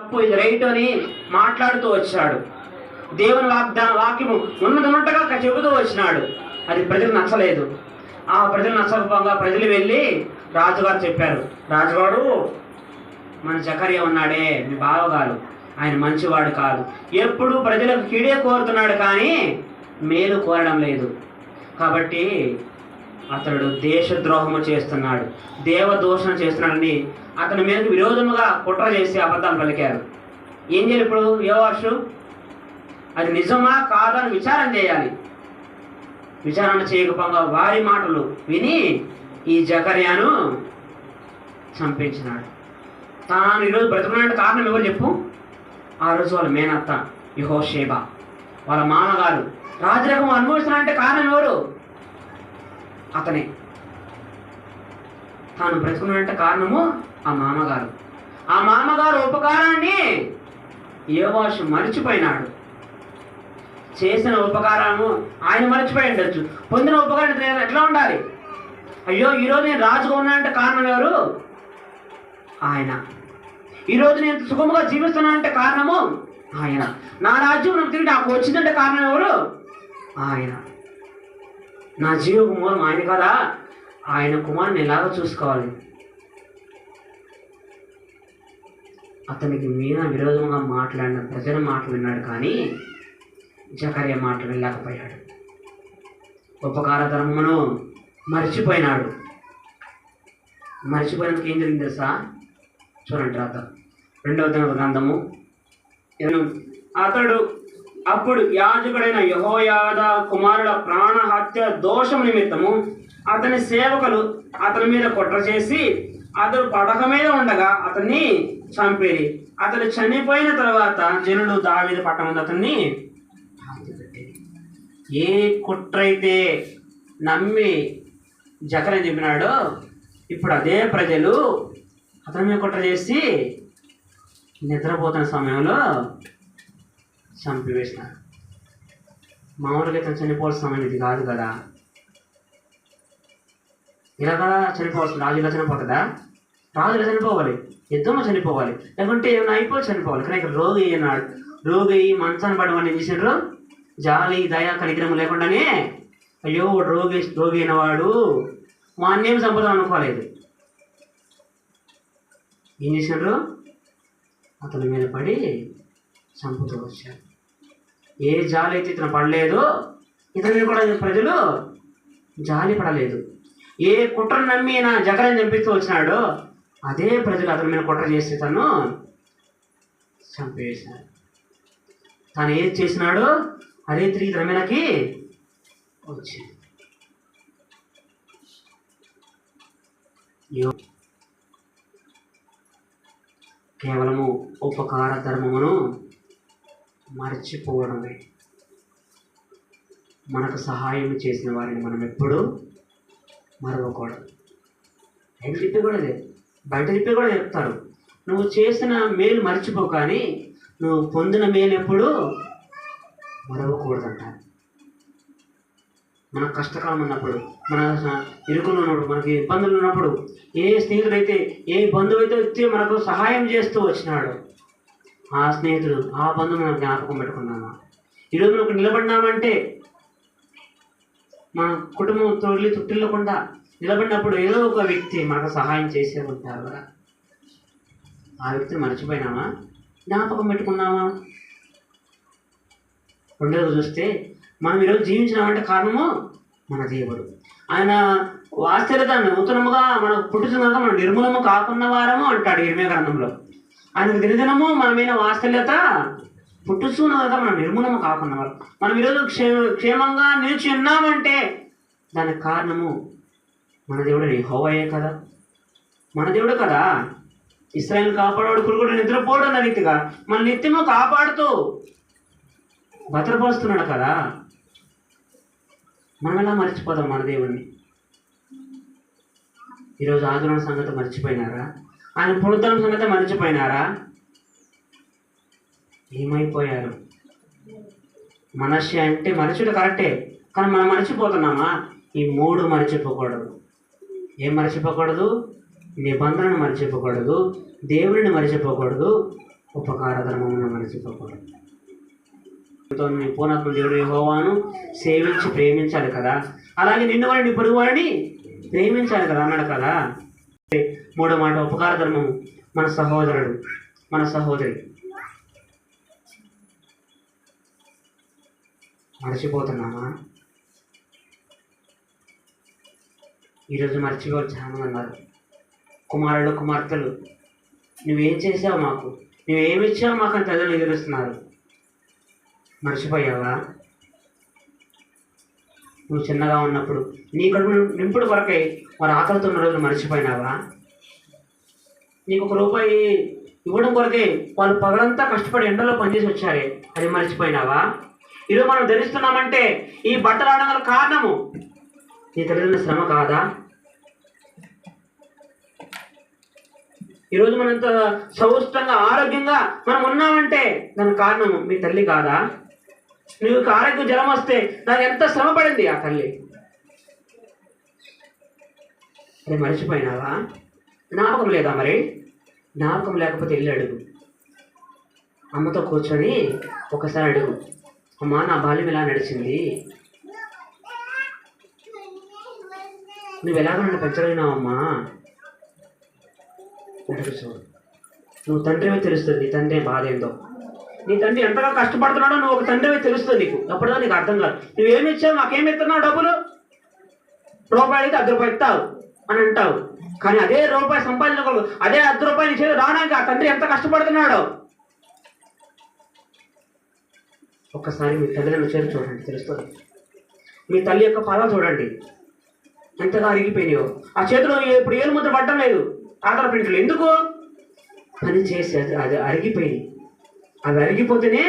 తప్పు ఇది రైట్ అని మాట్లాడుతూ వచ్చాడు దేవుని వాగ్దాన వాక్యము ఉన్నదన్నట్టుగా చెబుతూ వచ్చినాడు. అది ప్రజలు నచ్చలేదు. ఆ ప్రజలు నచ్చకపోగా ప్రజలు వెళ్ళి రాజుగారు చెప్పారు రాజుగారు మన జకర్య ఉన్నాడే మీ బావగారు ఆయన మంచివాడు కాదు. ఎప్పుడు ప్రజలకు కీడే కోరుతున్నాడు కానీ మేలు కోరడం లేదు. కాబట్టి అతడు దేశద్రోహము చేస్తున్నాడు దేవదోషణ చేస్తున్నాడని అతని మీదకి విరోధముగా కుట్ర చేసి అబద్ధాలు పలికారు. ఏం చేయాలి ఇప్పుడు యోవాషు? అది నిజమా కాదా అని విచారం చేయాలి. విచారణ చేయకపోగా వారి మాటలు విని ఈ జకర్యాను చంపించినాడు. తాను ఈరోజు బ్రతుకున్నాడు కారణం ఎవరు చెప్పు? ఆ రోజు వాళ్ళ మేనత్త యహోషేబా వాళ్ళ మామగారు. రాజరకం అనుభవిస్తున్నారంటే కారణం ఎవరు? అతనే. తాను బ్రతుకున్నాడంటే కారణము ఆ మామగారు. ఆ మామగారు ఉపకారాన్ని ఏవాషు మరిచిపోయినాడు. చేసిన ఉపకారము ఆయన మర్చిపోయి ఉండొచ్చు. పొందిన ఉపకారం ఎట్లా ఉండాలి? అయ్యో ఈరోజు నేను రాజుగా ఉన్నానంటే కారణం ఎవరు? ఆయన. ఈరోజు నేను సుఖముగా జీవిస్తున్నానంటే కారణము ఆయన. నా రాజ్యం నాకు తిరిగి నాకు వచ్చిందంటే కారణం ఎవరు? ఆయన. నా జీవ మూలం ఆయన కదా? ఆయన కుమారుని ఎలాగో చూసుకోవాలి. అతనికి మీద విరోధంగా మాట్లాడిన ప్రజల మాటలు విన్నాడు కానీ జకర్య మాటలు వినలేకపోయాడు. ఉపకార ధర్మమును మర్చిపోయినాడు. మర్చిపోయినందుకు ఏం జరిగింది తెలుసా? చూడండి రాత రెండవ గ్రంథము. అతడు అప్పుడు యాజకుడైన యహోయాద కుమారుల ప్రాణహత్య దోషం నిమిత్తము అతని సేవకులు అతని మీద కుట్ర చేసి అతడు పడక మీద ఉండగా అతన్ని చంపేది అతడు చనిపోయిన తర్వాత జనులు దావీదు పట్టణం అతన్ని ఏ కుట్ర అయితే నమ్మి జకరని చెప్పినాడో ఇప్పుడు అదే ప్రజలు అతని మీద కుట్ర చేసి నిద్రపోతున్న సమయంలో చంపివేసినారు మామూలుగా ఇతను చనిపోవాల్సిన సమయం ఇది కాదు కదా. ఇలా కదా చనిపోవాల్సిన రాజు ఇలా చనిపోతుందా రాజు ఇలా చనిపోవాలి. యుద్ధంలో చనిపోవాలి. లేకుంటే ఏమైనా అయిపోయి చనిపోవాలి. కానీ ఇక్కడ రోగి అన్నాడు. రోగి మంచాన్ని పడవని వాడిని చేసిండ్రు జాలి దయ కనికరం లేకుండానే అయ్యో రోగి రోగి అయిన వాడు వాణ్ణేం చంపుదాం అనుకోలేదు. ఏం చేసిండ్రు? అతని మీద పడి చంపుతూ వచ్చారు ఏ జాలి అయితే ఇతను పడలేదు ఇతని కూడా ప్రజలు జాలి పడలేదు. ఏ కుట్రను నమ్మి నా జగన్ చంపిస్తూ వచ్చినాడో అదే ప్రజలు అతని మీద కుట్ర చేసి తను చంపేసినాడు తాను ఏది చేసినాడో అదే తిరిగి తన మీదకి వచ్చింది. కేవలము ఉపకార ధర్మమును మర్చిపోవడమే. మనకు సహాయం చేసిన వారిని మనం ఎప్పుడూ మరవకూడదు. బయట చెప్పి కూడా లేదు. బయట చెప్పి కూడా చెప్తారు. నువ్వు చేసిన మేలు మర్చిపో కానీ నువ్వు పొందిన మేలు ఎప్పుడు మరవకూడదంట. మన కష్టకాలం ఉన్నప్పుడు మన ఇరుకులు ఉన్నప్పుడు మనకి ఇబ్బందులు ఉన్నప్పుడు ఏ స్నేహితుడైతే ఏ బంధువు అయితే వచ్చి మనకు సహాయం చేస్తూ వచ్చినాడు ఆ స్నేహితుడు ఆ బంధువు మనం జ్ఞాపకం పెట్టుకున్నామా ఈరోజు మనం నిలబడినామంటే మన కుటుంబం తొలి తుట్టిల్లకుండా నిలబడినప్పుడు ఏదో ఒక వ్యక్తి మనకు సహాయం చేసే ఉంటారు కదా. ఆ వ్యక్తిని మర్చిపోయినామా జ్ఞాపకం పెట్టుకున్నామా రెండోది చూస్తే మనం ఈరోజు జీవించినామంటే కారణము మన దేవుడు. ఆయన వాస్తవత నూతనముగా మనకు పుట్టుతున్నగా మనం నిర్మూలము కాకున్న వారము అంటాడు ఇరవై గ్రంథంలో. ఆయన గిరిజనము మన మీద వాస్తల్యత పుట్టుతున్నదా మనం నిర్మూలము కాకుండా మనం ఈరోజు క్షే క్షేమంగా నిలిచి ఉన్నామంటే దానికి కారణము మన దేవుడు హోవయే కదా. మన దేవుడు కదా. ఇస్రాయల్ కాపాడవాడు కూడా నిద్రపోవడం అన్న రీతిగా మన నిత్యము కాపాడుతూ భద్రపరుస్తున్నాడు కదా. మనం ఎలా మర్చిపోదాం మన దేవుణ్ణి? ఈరోజు ఆందోళన సంగతి మర్చిపోయినారా? ఆయన పునరుద్ధరణ సంగతి మర్చిపోయినారా? ఏమైపోయారు? మనిషి అంటే మరచుడు కరెక్టే కానీ మనం మర్చిపోతున్నామా? ఈ మూడు మర్చిపోకూడదు. ఏం మర్చిపోకూడదు? నిబంధనను మర్చిపోకూడదు దేవుడిని మర్చిపోకూడదు ఉపకార ధర్మమును మరచిపోకూడదు. తో నీ పూర్ణాత్మ దేవుడు హోవాను సేవించి ప్రేమించాలి కదా? అలాగే నిన్ను వారిని పొరుగు వారిని ప్రేమించాలి కదా? అన్నాడు కదా? మూడో మాట ఉపకార ధర్మము మన సహోదరుడు మన సహోదరి. మర్చిపోతున్నామా? ఈరోజు మర్చిపోవాలి చాలా అన్నారు కుమారుడు కుమార్తెలు నువ్వేం చేసావు మాకు? నువ్వేమిచ్చావు మాకు అని తల్లిని ఎదురుస్తున్నారు. మర్చిపోయావా? నువ్వు చిన్నగా ఉన్నప్పుడు నీ కడుపు నింపుడు కొరకై వారు ఆకలితో ఉన్న రోజులు మర్చిపోయినావా? నీకు ఒక రూపాయి ఇవ్వడం కొరకే వాళ్ళు పగలంతా కష్టపడి ఎండలో పనిచేసి వచ్చారే అది మర్చిపోయినావా? ఈరోజు మనం ధరిస్తున్నామంటే ఈ బట్టలు ఆడగల కారణము నీ తల్లిదండ్రుల శ్రమ కాదా? ఈరోజు మనంత సౌష్టంగా ఆరోగ్యంగా మనం ఉన్నామంటే దానికి కారణం మీ తల్లి కాదా? నీకు ఆరోగ్యం జ్వరం వస్తే నాకు ఎంత శ్రమ పడింది ఆ తల్లి? అది మర్చిపోయినావా? జ్ఞాపకం లేదా మరి? జ్ఞాపకం లేకపోతే వెళ్ళి అడుగు. అమ్మతో కూర్చొని ఒకసారి అడుగు. అమ్మా నా బాల్యం ఎలా నడిచింది? నువ్వు ఎలాగ నన్ను పెంచగలిగినావమ్మా? అడుగు చూడు నువ్వు తండ్రివే తెలుస్తుంది తండ్రి బాధ ఏందో. నీ తండ్రి ఎంతగా కష్టపడుతున్నాడో నువ్వు ఒక తండ్రివే తెలుస్తుంది నీకు. అప్పుడుదా నీకు అర్థం కాదు. నువ్వేమి ఇచ్చావు మాకేమి ఇస్తున్నావు డబ్బులు? రూపాయలు అయితే అర్ధ రూపాయలు ఇస్తావు అని అంటావు. కానీ అదే రూపాయి సంపాదించగలవు అదే అర్ధ రూపాయలు ఇచ్చేది రావడానికి ఆ తండ్రి ఎంత కష్టపడుతున్నాడో? ఒక్కసారి మీ తల్లిదండ్రుల చేతి చూడండి తెలుస్తుంది? మీ తల్లి యొక్క పాదాలు చూడండి. ఎంతగా అరిగిపోయినాయో. ఆ చేతిలో ఇప్పుడు ఏలు ముద్ర పడడం లేదు. ఆధార పింటలు ఎందుకు? పని చేసి అది అది అరిగిపోయింది. అది అరిగిపోతేనే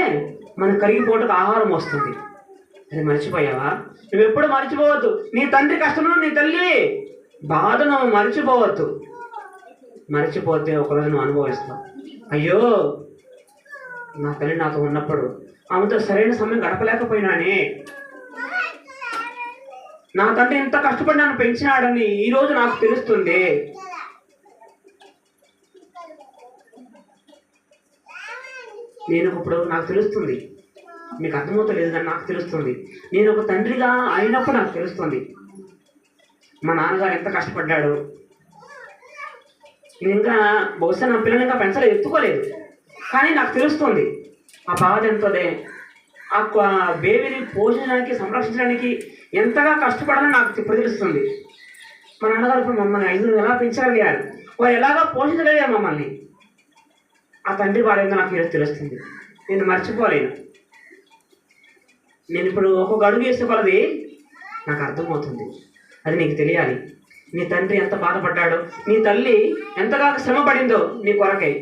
మనకు కరిగిపోవటకు ఆహారం వస్తుంది. అది మర్చిపోయావా? నువ్వు ఎప్పుడు మర్చిపోవద్దు. నీ తండ్రి కష్టము నీ తల్లి బాధను మర్చిపోవద్దు. మర్చిపోతే ఒకరోజు నువ్వు అనుభవిస్తావు. అయ్యో నా తల్లి నాతో ఉన్నప్పుడు ఆమెతో సరైన సమయం గడపలేకపోయినానే. నా తండ్రి ఎంత కష్టపడి నన్ను పెంచినాడని ఈరోజు నాకు తెలుస్తుంది. నేను ఇప్పుడు నాకు తెలుస్తుంది. మీకు అర్థమవుతలేదు కానీ నాకు తెలుస్తుంది. నేను ఒక తండ్రిగా అయినప్పుడు నాకు తెలుస్తుంది. మా నాన్నగారు ఎంత కష్టపడ్డాడు. నేను ఇంకా బహుశా నా పిల్లలు ఇంకా పెంచలేదు ఎత్తుకోలేదు. కానీ నాకు తెలుస్తుంది. ఆ బాధ ఎంతదే. ఆ బేబీని పోషించడానికి సంరక్షించడానికి ఎంతగా కష్టపడాలని నాకు ఇప్పుడు తెలుస్తుంది. మా నాన్నగారు ఇప్పుడు మమ్మల్ని ఐదు ఎలా పెంచగలిగారు? వారు ఎలాగా పోషించగలిగారు మమ్మల్ని? ఆ తండ్రి బాధ నాకు ఈరోజు తెలుస్తుంది. నేను మర్చిపోలేను. నేను ఇప్పుడు ఒక్కొక్క అడుగు వేసే కొలది నాకు అర్థమవుతుంది. అది నీకు తెలియాలి. నీ తండ్రి ఎంత బాధపడ్డాడో నీ తల్లి ఎంతగా శ్రమ పడిందో నీ కొరకై.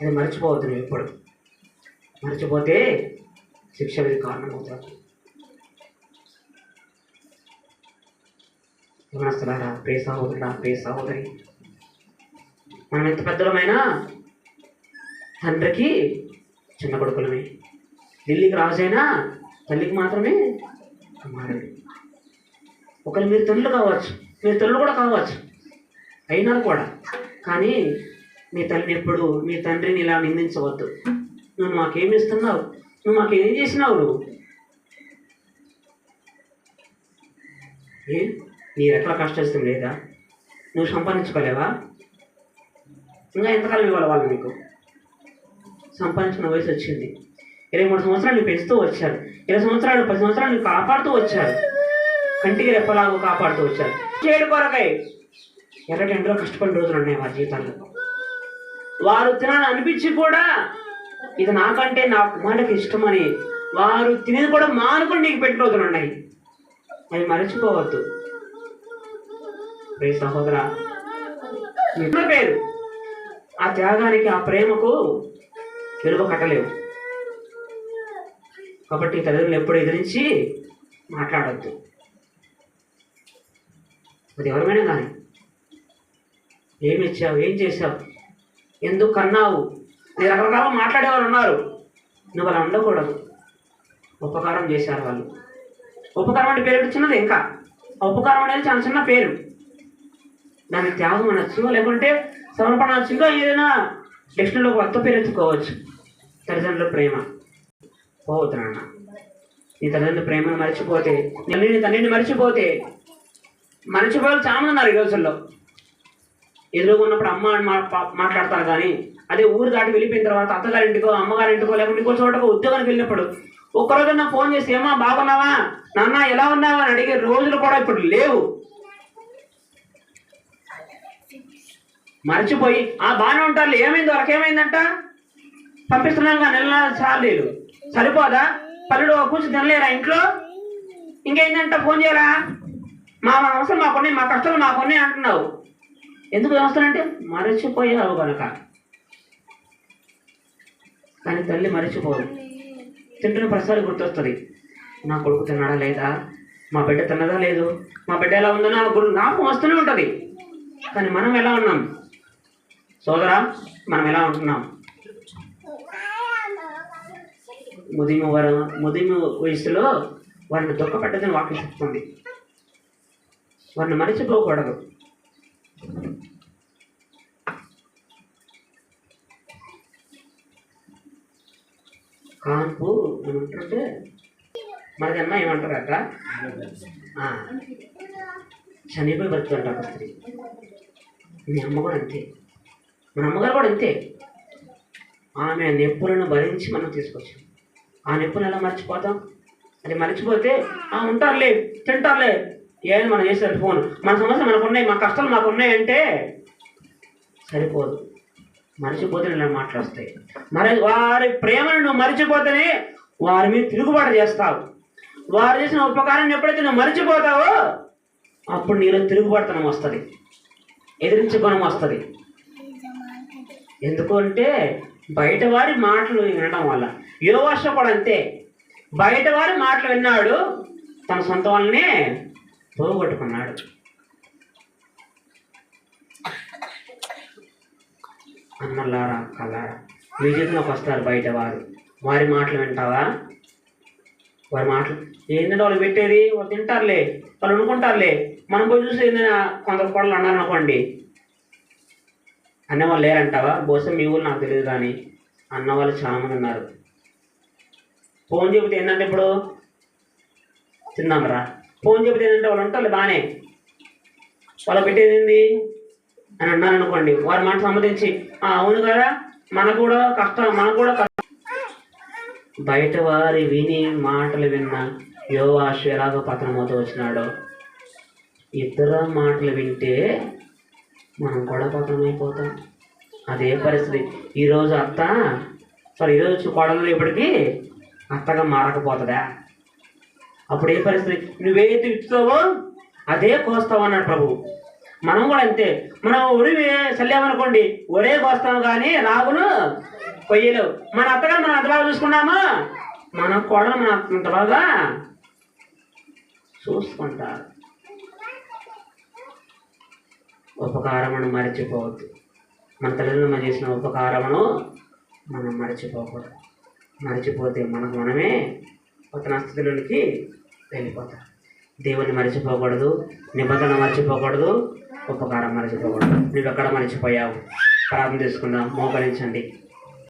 అది మర్చిపోవద్దు నువ్వు ఎప్పుడు. మర్చిపోతే శిక్ష మీద కారణమవుతాడు యవనస్తులారా ప్రే సహోదరుడా ప్రే సహోదరి. మనం ఎంత పెద్దలమైనా తండ్రికి చిన్న కొడుకులమే. ఢిల్లీకి రాజైనా తల్లికి మాత్రమే కుమారుడు ఒకరు మీరు తల్లులు కావచ్చు మీరు తల్లు కూడా కావచ్చు అయినా కూడా. కానీ మీ తల్లిని ఎప్పుడు మీ తండ్రిని ఇలా నిందించవద్దు. నువ్వు మాకేమి ఇస్తున్నావు నువ్వు మాకేం చేసినావు నువ్వు? ఏ? నీ రెక్కల కష్టం లేదా? నువ్వు సంపాదించుకోలేవా? ఇంకా ఎంతకాలం ఇవ్వాలి వాళ్ళు మీకు? సంపాదించుకున్న వయసు వచ్చింది. ఇరవై మూడు సంవత్సరాలు పెంచుతూ వచ్చారు. ఇరవై సంవత్సరాలు పది సంవత్సరాలు కాపాడుతూ వచ్చారు. కంటికి రెప్పలాగా కాపాడుతూ వచ్చారు. చేయడు కొరకై. ఎర్రటి ఎండలో కష్టపడిన రోజులు ఉన్నాయి వారి జీవితాల్లో. వారు తినాలని అనిపించి కూడా ఇది నాకంటే నా కుమారుడికి ఇష్టమని వారు తినేది కూడా మానుకొని నీకు పెట్టిన రోజులు ఉన్నాయి. అవి మరచిపోవద్దు. రే సహోదర పేరు? ఆ త్యాగానికి ఆ ప్రేమకు విలువ కట్టలేవు. కాబట్టి తల్లిదండ్రులు ఎప్పుడు ఎదిరించి మాట్లాడద్దు. అది ఎవరమైనా కానీ? ఏమి ఇచ్చావు? ఏం చేసావు ఎందుకు కన్నావు? నేను రకరకాల మాట్లాడేవారు ఉన్నారు. నువ్వు అలా ఉండకూడదు. ఉపకారం చేశారు వాళ్ళు. ఉపకారం అంటే పేరు చిన్నది ఇంకా. ఆ ఉపకారం అనేది చాలా చిన్న పేరు. దాన్ని త్యాగం అనొచ్చు లేకుంటే సమర్పణ ఇంకా ఏదైనా డిక్షనరీలో కొత్త పేరు ఎత్తుకోవచ్చు. తల్లిదండ్రుల ప్రేమ. పోవద్దు నాన్న నీ తల్లిదండ్రుల ప్రేమను మర్చిపోతే నేను నీ తండ్రిని మర్చిపోతే మర్చిపోయారు చాలా ఉన్నారు ఈ రోజుల్లో. ఎదురుగా ఉన్నప్పుడు అమ్మ అని మా- మాట్లాడతారు కానీ అదే ఊరు దాటి వెళ్ళిపోయిన తర్వాత అత్తగారింటికో అమ్మగారింటికో లేకుంటే ఇంకో చోటకో ఉద్యోగానికి వెళ్ళినప్పుడు ఒక్కరోజన్నా ఫోన్ చేసి ఏమా బాగున్నావా? నాన్న ఎలా ఉన్నావా? అని అడిగే రోజులు కూడా ఇప్పుడు లేవు. మర్చిపోయి ఆ బాగానే ఉంటారు ఏమైంది వరకు ఏమైందంట? పంపిస్తున్నాం నెల చాలీలు సరిపోదా? పల్లెడు కూర్చొని తినలేరా ఇంట్లో? ఇంకేందంట ఫోన్ చేయరా మా మా అవసరం మాకున్నాయి మా కష్టాలు మాకున్నాయి అంటున్నావు. ఎందుకు వస్తానంటే మరచిపోయావు కనుక కానీ తల్లి మరచిపోదు తింటున్న ప్రసారి గుర్తొస్తుంది. నా కొడుకు తిన్నాడా లేదా? మా బిడ్డ తిన్నదా లేదు? మా బిడ్డ ఎలా ఉందో నా గురు వస్తూనే ఉంటుంది. కానీ మనం ఎలా ఉన్నాం? సోదరా మనం ఎలా ఉంటున్నాం? ముదిమి వరం ముదిమి వయసులో వారిని దుఃఖపెట్టదని వాక్యం చెప్తుంది. వారిని మరిచిపోకూడదు కాన్పు ఏమంటారంటే మనది అన్న ఏమంటారు అక్క? చనిపోయి బతుకుంటారు స్త్రీ. మీ అమ్మ కూడా అంతే. మన అమ్మగారు కూడా ఇంతే. ఆమె నొప్పులను భరించి మనం తీసుకొచ్చాం. ఆ నొప్పులు ఎలా మర్చిపోతాం? అది మర్చిపోతే ఆ ఉంటారులే తింటారులే ఏం మనం చేశారు ఫోన్. మన సమస్య మనకు ఉన్నాయి మా కష్టాలు మాకు ఉన్నాయంటే సరిపోదు. మర్చిపోతే ఇలా మాట్లాడుస్తాయి మరి వారి ప్రేమను నువ్వు మర్చిపోతేనే వారి మీద తిరుగుబాటు చేస్తావు. వారు చేసిన ఉపకారాన్ని ఎప్పుడైతే నువ్వు మర్చిపోతావో అప్పుడు నీలో తిరుగుబాటుతనం వస్తుంది. ఎదిరించే గుణం వస్తుంది. ఎందుకంటే బయటవారి బయట వారి మాటలు వినడం వల్ల. యోగాశ కూడా అంతే. బయట వారి మాటలు విన్నాడు తన సొంత వాళ్ళనే పోగొట్టుకున్నాడు. అన్నలారా కల్లారా మీ జీవితంలోకి వస్తారు బయట వారు. వారి మాటలు వింటావా? వారి మాటలు ఏంటంటే వాళ్ళు పెట్టేది? వాళ్ళు తింటారులే వాళ్ళు అనుకుంటారులే మనం పోయి చూసి ఏంటైనా కొందరు కోడలు అన్నారు అనుకోండి అన్నవాళ్ళు లేరంటావా? బహుశా మీ ఊళ్ళు నాకు తెలియదు కానీ అన్నవాళ్ళు వాళ్ళు మంది ఉన్నారు. ఫోన్ చెబితే ఏంటంటే ఇప్పుడు? తిందాంరా. ఫోన్ చెబితే ఏంటంటే వాళ్ళు ఉంటారు బాగానే వాళ్ళు పెట్టేది ఏంది? అని అన్నారు అనుకోండి వారి మాట సమ్మతించి అవును కదా మనకు కూడా కష్టం మనకు కూడా కష్టం. బయట వారి విని మాటలు విన్న యోవాషు ఎలాగో పతనమవుతూ వచ్చినాడో ఇద్దరు మాటలు వింటే మనం కూడా పతనమైపోతాం అదే పరిస్థితి. ఈరోజు అత్త సారీ ఈరోజు కోడలు ఇప్పటికీ అత్తగా మారకపోతుందా? అప్పుడు ఏ పరిస్థితి? నువ్వేది విత్తుతావో అదే కోస్తావు అన్నాడు ప్రభు. మనం కూడా అంతే. మనం ఉరి చల్లామనుకోండి ఒరే కోస్తాం కానీ రాగులు కొయ్యలేవు. మన అత్తగా మనం అంత బాగా చూసుకున్నామా? మన కోడలు మన అంత బాగా చూసుకుంటారు. ఉపకారమును మర్చిపోవద్దు. మన తల్లిదండ్రులు మనం చేసిన ఉపకారమును మనం మర్చిపోకూడదు. మర్చిపోతే మనకు మనమే కొత్త స్థితిలోనికి వెళ్ళిపోతాం. దేవుని మర్చిపోకూడదు నిబంధన మర్చిపోకూడదు ఉపకారం మరచిపోకూడదు. నువ్వు ఎక్కడ మర్చిపోయావు? ప్రార్థన చేసుకుందాం. మోకరించండి.